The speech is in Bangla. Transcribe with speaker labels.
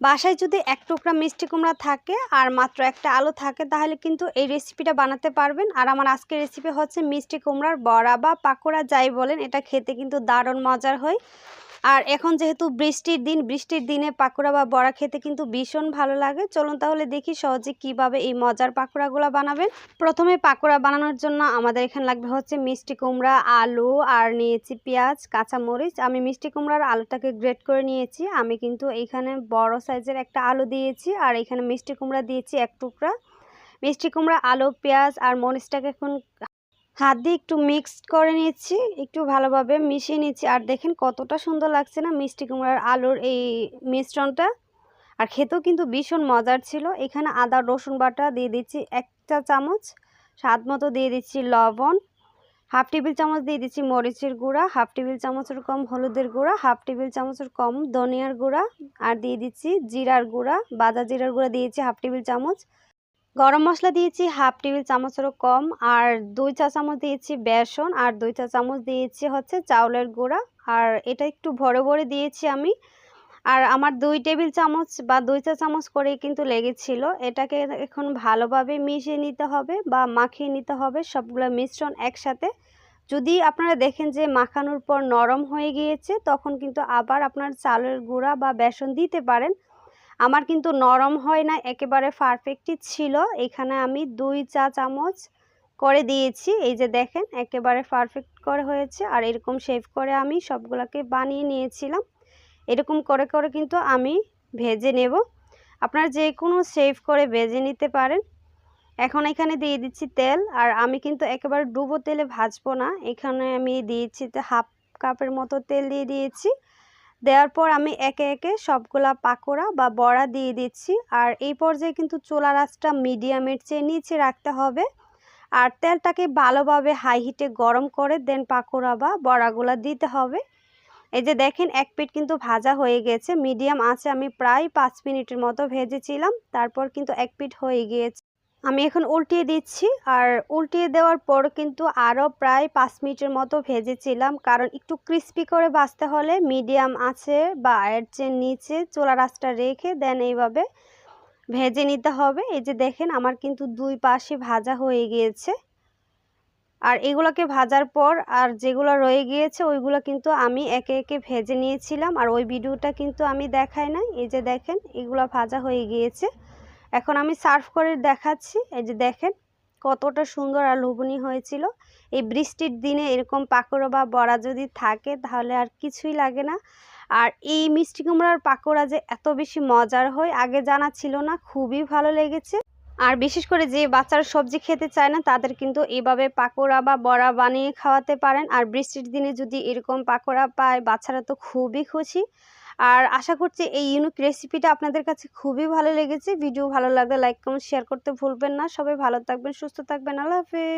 Speaker 1: বাসায় যদি এক টুকরা মিষ্টি কুমড়া থাকে আর মাত্র একটা আলু থাকে, তাহলে কিন্তু এই রেসিপিটা বানাতে পারবেন। আর আমার আজকের রেসিপি হচ্ছে মিষ্টি কুমড়ার বড়া বা পাকোড়া, যাই বলেন, এটা খেতে কিন্তু দারুণ মজার হয়। আর এখন যেহেতু বৃষ্টির দিন, বৃষ্টির দিনে পাকোড়া বা বড়া খেতে কিন্তু ভীষণ ভালো লাগে। চলুন তাহলে দেখি সহজে কীভাবে এই মজার পাকোড়াগুলো বানাবেন। প্রথমে পাকোড়া বানানোর জন্য আমাদের এখানে লাগবে হচ্ছে মিষ্টি কুমড়া, আলু, আর নিয়েছি পেঁয়াজ, কাঁচামরিচ। আমি মিষ্টি কুমড়ার আলুটাকে গ্রেট করে নিয়েছি। আমি কিন্তু এইখানে বড় সাইজের একটা আলু দিয়েছি আর এখানে মিষ্টি কুমড়া দিয়েছি এক টুকরা। মিষ্টি কুমড়া, আলু, পেঁয়াজ আর মরিচটাকে এখন হাত দিয়ে একটু মিক্সড করে নিচ্ছি, একটু ভালোভাবে মিশিয়ে নিচ্ছি। আর দেখেন কতটা সুন্দর লাগছে না মিষ্টি কুমড়ার আলুর এই মিশ্রণটা। আর খেতেও কিন্তু ভীষণ মজার ছিল। এখানে আদা, রসুন বাটা দিয়ে দিচ্ছি একটা চামচ, স্বাদ মতো দিয়ে দিচ্ছি লবণ, হাফ টেবিল চামচ দিয়ে দিচ্ছি মরিচের গুঁড়া, হাফ টেবিল চামচের কম হলুদের গুঁড়া, হাফ টেবিল চামচের কম ধনিয়ার গুঁড়া, আর দিয়ে দিচ্ছি জিরার গুঁড়া বাদা জিরার গুঁড়া দিয়েছি হাফ টেবিল চামচ গরম মশলা দিয়েছি হাফ টেবিল চামচেরও কম, আর দুই চা চামচ দিয়েছি বেসন, আর দুই চা চামচ দিয়েছি হচ্ছে চাউলের গুঁড়া, আর এটা একটু ভরে ভরে দিয়েছি আমি। আর আমার দুই টেবিল চামচ বা দুই চা চামচ করেই কিন্তু লেগেছিল, এটাকে এখন ভালোভাবে মিশিয়ে নিতে হবে বা মাখিয়ে নিতে হবে সবগুলো মিশ্রণ একসাথে। যদি আপনারা দেখেন যে মাখানোর পর নরম হয়ে গিয়েছে, তখন কিন্তু আবার আপনার চালের গুঁড়া বা বেসন দিতে পারেন। আমার কিন্তু নরম হয় না, একেবারে পারফেক্টই ছিল। এখানে আমি দুই চা চামচ করে দিয়েছি। এই যে দেখেন, একেবারে পারফেক্ট করে হয়েছে। আর এরকম শেভ করে আমি সবগুলোকে বানিয়ে নিয়েছিলাম। এরকম করে করে কিন্তু আমি ভেজে নেব। আপনারা যে কোনো শেভ করে ভেজে নিতে পারেন। এখন এখানে দিয়ে দিচ্ছি তেল। আর আমি কিন্তু একেবারে ডুবো তেলে ভাজবো না। এখানে আমি দিয়েছি হাফ কাপের মতো তেল দিয়ে দিয়েছি। দেওয়ার পর আমি একে একে সবগুলা পাকোড়া বা বড়া দিয়ে দিচ্ছি। আর এই পর্যায়ে কিন্তু চোলা রাসটা মিডিয়ামের চেয়ে নিচে রাখতে হবে। আর তেলটাকে ভালোভাবে হাই হিটে গরম করে দেন পাকোড়া বা বড়াগুলা দিতে হবে। এই যে দেখেন, এক পিঠ কিন্তু ভাজা হয়ে গেছে। মিডিয়াম আছে আমি প্রায় পাঁচ মিনিটের মতো ভেজেছিলাম। তারপর কিন্তু এক পিঠ হয়ে গিয়েছে। আমি এখন উল্টিয়ে দিচ্ছি। আর উল্টিয়ে দেওয়ার পর কিন্তু আরও প্রায় পাঁচ মিনিটের মতো ভেজেছিলাম। কারণ একটু ক্রিস্পি করে বাঁচতে হলে মিডিয়াম আছে বা এর চেয়ে নিচে চোলা রাসটা রেখে দেন এইভাবে ভেজে নিতে হবে। এই যে দেখেন আমার কিন্তু দুই পাশে ভাজা হয়ে গিয়েছে। আর এগুলোকে ভাজার পর আর যেগুলো রয়ে গিয়েছে ওইগুলো কিন্তু আমি একে একে ভেজে নিয়েছিলাম। আর ওই ভিডিওটা কিন্তু আমি দেখাই নাই। এই যে দেখেন এগুলো ভাজা হয়ে গিয়েছে। এখন আমি সার্ভ করে দেখাচ্ছি। এই যে দেখেন, কতটা সুন্দর আর লোভনীয় হয়েছিল। এই বৃষ্টির দিনে এরকম পাকোড়া বা বড়া যদি থাকে, তাহলে আর কিছুই লাগে না। আর এই মিষ্টি কুমড়ার পাকোড়া যে এত বেশি মজার হয়, আগে জানা ছিল না, খুবই ভালো লেগেছে। আর বিশেষ করে যে বাচ্চারা সবজি খেতে চায় না, তাদের কিন্তু এভাবে পাকোড়া বা বড়া বানিয়ে খাওয়াতে পারেন। আর বৃষ্টির দিনে যদি এরকম পাকোড়া পায়, বাচ্চারা তো খুবই খুশি। আর আশা করছি এই ইউনিক রেসিপিটা আপনাদের কাছে খুবই ভালো লেগেছে। ভিডিও ভালো লাগলে লাইক কমেন্ট শেয়ার করতে ভুলবেন না। সবাই ভালো থাকবেন, সুস্থ থাকবেন। আল্লাহ হাফেজ।